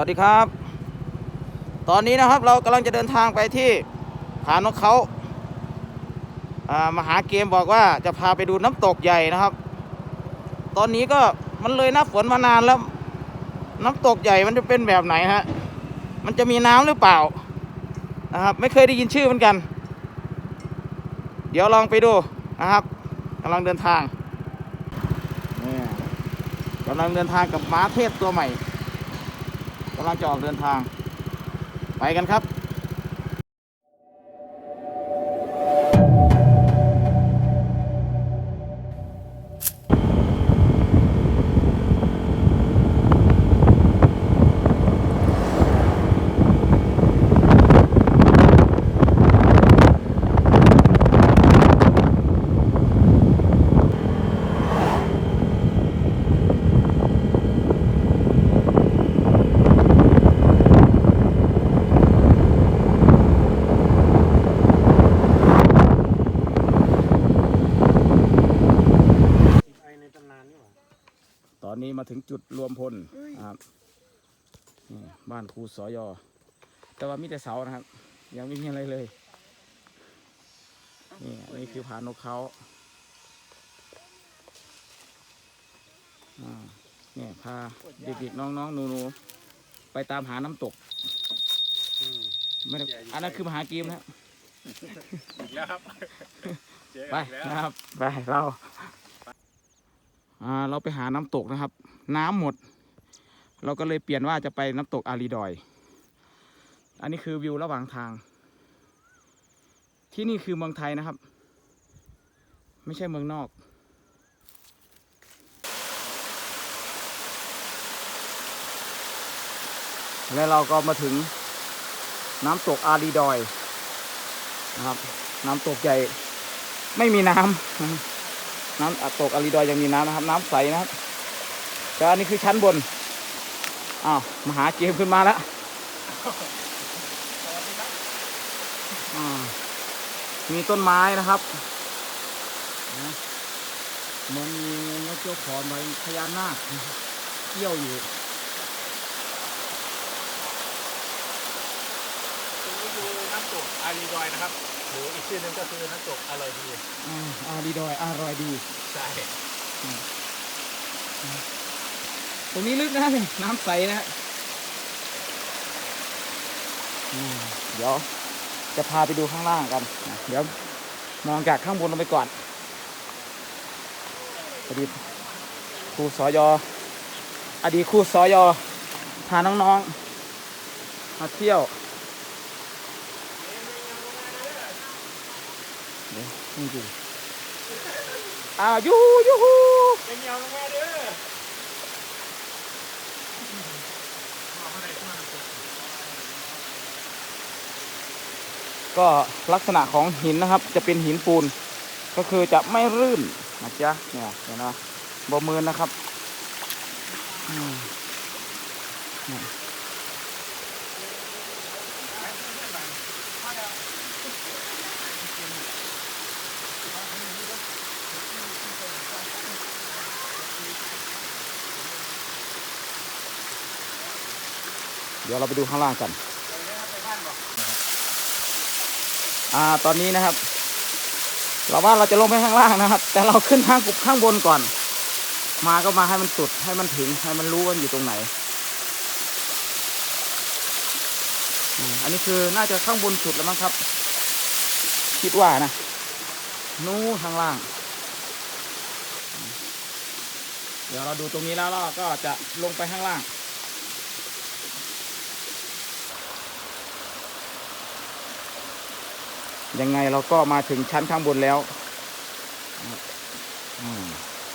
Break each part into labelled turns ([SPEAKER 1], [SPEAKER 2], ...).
[SPEAKER 1] วัสดีครับ ตอนนี้นะครับเรากำลังจะเดินทางไปที่ผานกเขาอ่ามาหาเกมบอกว่าจะพาไปดูน้ำตกใหญ่นะครับ ตอนนี้ก็มันเลยหน้าฝนมานานแล้ว น้ำตกใหญ่มันจะเป็นแบบไหนฮะ มันจะมีน้ำหรือเปล่านะครับ ไม่เคยได้ยินชื่อเหมือนกัน เดี๋ยวลองไปดูนะครับกำลังเดินทางนี่กำลังเดินทางกับม้าเทศตัวใหม่ กำลังจะออกเดินทาง ไปกันครับ
[SPEAKER 2] ไอในตำนานนี่หว่า
[SPEAKER 1] ตอนนี้ มาถึงจุดรวมพลนะครับนี่บ้านครูสอยอ แต่ว่ามีแต่เสานะครับ ยังไม่มีอะไรเลย นี่อันนี้คือผานกเขาอ่าเนี่ยพาเด็กๆน้องๆหนูๆไปตามหาน้ำตก
[SPEAKER 2] อืม
[SPEAKER 1] ไม่ได้อันนั้นคือมหากีมนะ
[SPEAKER 2] อีกแล้วครับเจอ
[SPEAKER 1] ไป
[SPEAKER 2] อีกแล้ว
[SPEAKER 1] นะครับ ไปเราอ่า เราไปหาน้ำตกนะครับ น้ำหมด เราก็เลยเปลี่ยนว่าจะไปน้ำตกอารีดอย อันนี้คือวิวระหว่างทาง ที่นี่คือเมืองไทยนะครับ ไม่ใช่เมืองนอกและเราก็มาถึงน้ำตกอารีดอยนะครับ น้ำตกใหญ่ไม่มีน้ำ น้ำตกอารีดอยยังมีน้ำนะครับ น้ำใสนะครับแต่อันนี้คือชั้นบนอ้าวมหาเกมขึ้นมาแล้วมีต้นไม้นะครับมันมีเจ้าขอนไว้พญานาคเกี่ยวอยู่
[SPEAKER 2] ตรงนี้คือน้ำตกอารีดอยนะครับหรืออีกชื่อหนึงก็คือน้ำตกอร่อยดี
[SPEAKER 1] อ่าอารีดอยอร่อยดี
[SPEAKER 2] ใช่
[SPEAKER 1] ตรงนี้ลึกนะนี่น้ำใสนะฮะอืมเดี๋ยวจะพาไปดูข้างล่างกันนะเดี๋ยวมองจากข้างบนลงไปก่อนอดีตครูสอยออดีตครูสอยอพาน้องๆมาเที่ยว เดี๋ยวนี่ดูอ้าวยูฮูยูฮู
[SPEAKER 2] ยังยาวลงมาเด้อ
[SPEAKER 1] ก็ลักษณะของหินนะครับ จะเป็นหินปูน ก็คือจะไม่รื่นนะจ๊ะเนี่ยเห็นไหมบมือนะครับ อืม เดี๋ยวเราไปดูข้างล่างกันอ่าตอนนี้นะครับ เราว่าเราจะลงไปข้างล่างนะครับ แต่เราขึ้นทางกุบข้างบนก่อน มาก็มาให้มันสุดให้มันถึงให้มันรู้ว่าอยู่ตรงไหน อันนี้คือน่าจะข้างบนสุดแล้วมั้งครับ คิดว่านะนู้นข้างล่าง เดี๋ยวเราดูตรงนี้แล้วเราก็จะลงไปข้างล่าง ยังไงเราก็มาถึงชั้นข้างบนแล้ว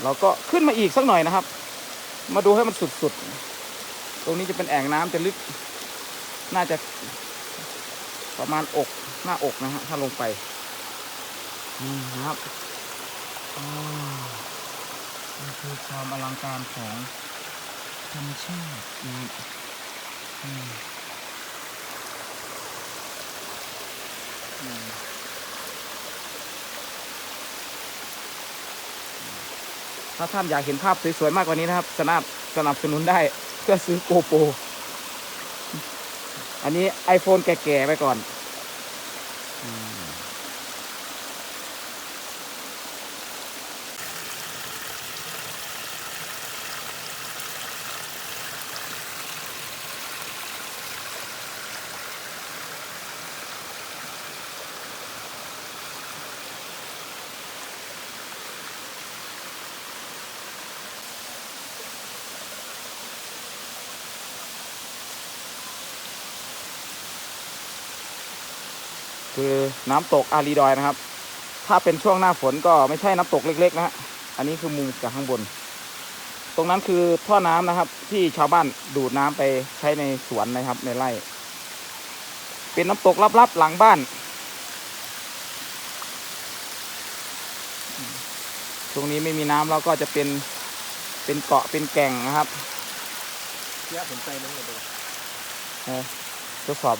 [SPEAKER 1] เราก็ขึ้นมาอีกสักหน่อยนะครับ มาดูให้มันสุดๆ ตรงนี้จะเป็นแอ่งน้ำจะลึก น่าจะประมาณอกหน้าอกนะฮะถ้าลงไปอืมนะครับอ้าวนี่คือความอลังการของธรรมชาติอืม ถ้าท่านอยากเห็นภาพสวยๆมากกว่านี้นะครับ สนับสนับสนุนได้เพื่อซื้อโกโปรอันนี้ iPhone แก่ๆไปก่อน คือน้ำตกอารีดอยนะครับ ถ้าเป็นช่วงหน้าฝนก็ไม่ใช่น้ำตกเล็ก ๆ นะฮะอันนี้คือมุมจากข้างบน ตรงนั้นคือท่อน้ำนะครับ ที่ชาวบ้านดูดน้ำไปใช้ในสวนนะครับในไร่ เป็นน้ำตกลับๆหลังบ้าน ช่วงนี้ไม่มีน้ำเราก็จะเป็นเป็นเกาะเป็นแก่งนะครับ
[SPEAKER 2] เสียสนใจนึงเลยดู
[SPEAKER 1] เออทดสอบ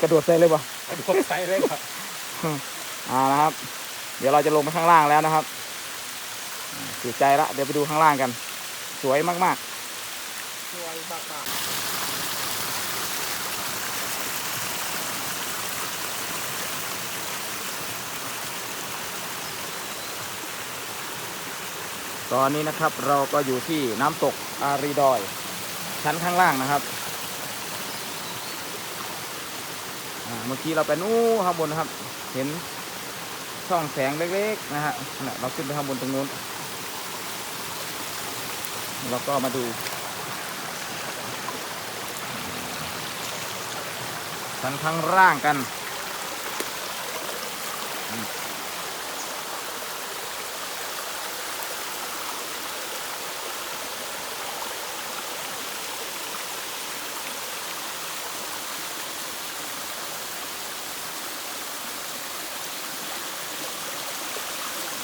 [SPEAKER 1] กระโดดใส่เลยปะ
[SPEAKER 2] ไอ้พวกไซเลยครับ
[SPEAKER 1] อ่านะครับ เดี๋ยวเราจะลงไปข้างล่างแล้วนะครับสีใจละเดี๋ยวไปดูข้างล่างกัน สวยมาก
[SPEAKER 2] ช่วยมากมาก
[SPEAKER 1] ๆ ตอนนี้นะครับเราก็อยู่ที่น้ำตกอารีดอย ชั้นข้างล่างนะครับอ่า เมื่อกี้เราไปนู้นข้างบนนะครับ เห็นช่องแสงเล็กๆนะฮะนั่นแหละเราขึ้นไปข้างบนตรงนู้นเราก็มาดูชั้นข้างล่างกัน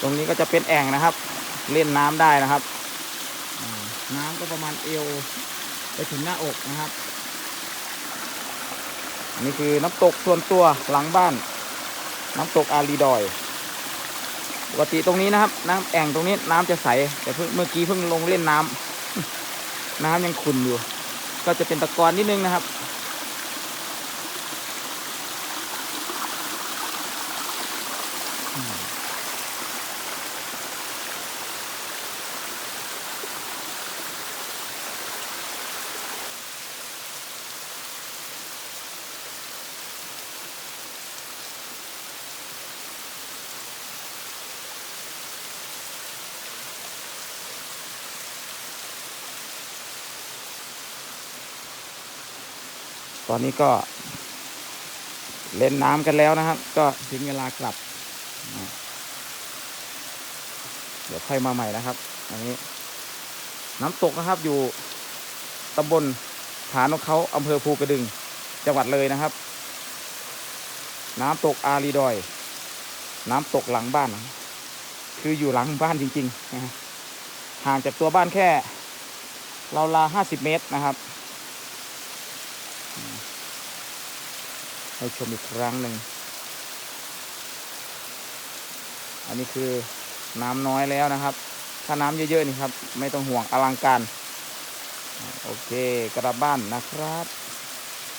[SPEAKER 1] ตรงนี้ก็จะเป็นแอ่งนะครับ เล่นน้ำได้นะครับ น้ำก็ประมาณเอวไปถึงหน้าอกนะครับอันนี้คือน้ำตกส่วนตัวหลังบ้าน น้ำตกอารีดอยปกติตรงนี้นะครับ น้ำแอ่งตรงนี้น้ำจะใส แต่เพิ่งเมื่อกี้เพิ่งลงเล่นน้ำน้ำยังขุ่นอยู่ ก็จะเป็นตะกอนนิดนึงนะครับ ตอนนี้ก็ เล่นน้ำกันแล้วนะครับ ก็ถึงเวลากลับ เดี๋ยวค่อยมาใหม่นะครับ อันนี้ น้ำตกนะครับอยู่ตำบลผานกเขาอำเภอภูกระดึง จังหวัดเลยนะครับ น้ำตกอารีดอย น้ำตกหลังบ้าน คืออยู่หลังบ้านจริงๆห่างจากตัวบ้านแค่เราลาห้าสิบเมตรนะครับ ให้ชมอีกครั้งหนึ่ง อันนี้คือน้ำน้อยแล้วนะครับ ถ้าน้ำเยอะๆนี่ครับ ไม่ต้องห่วงอลังการ โอเคกลับบ้านนะครับ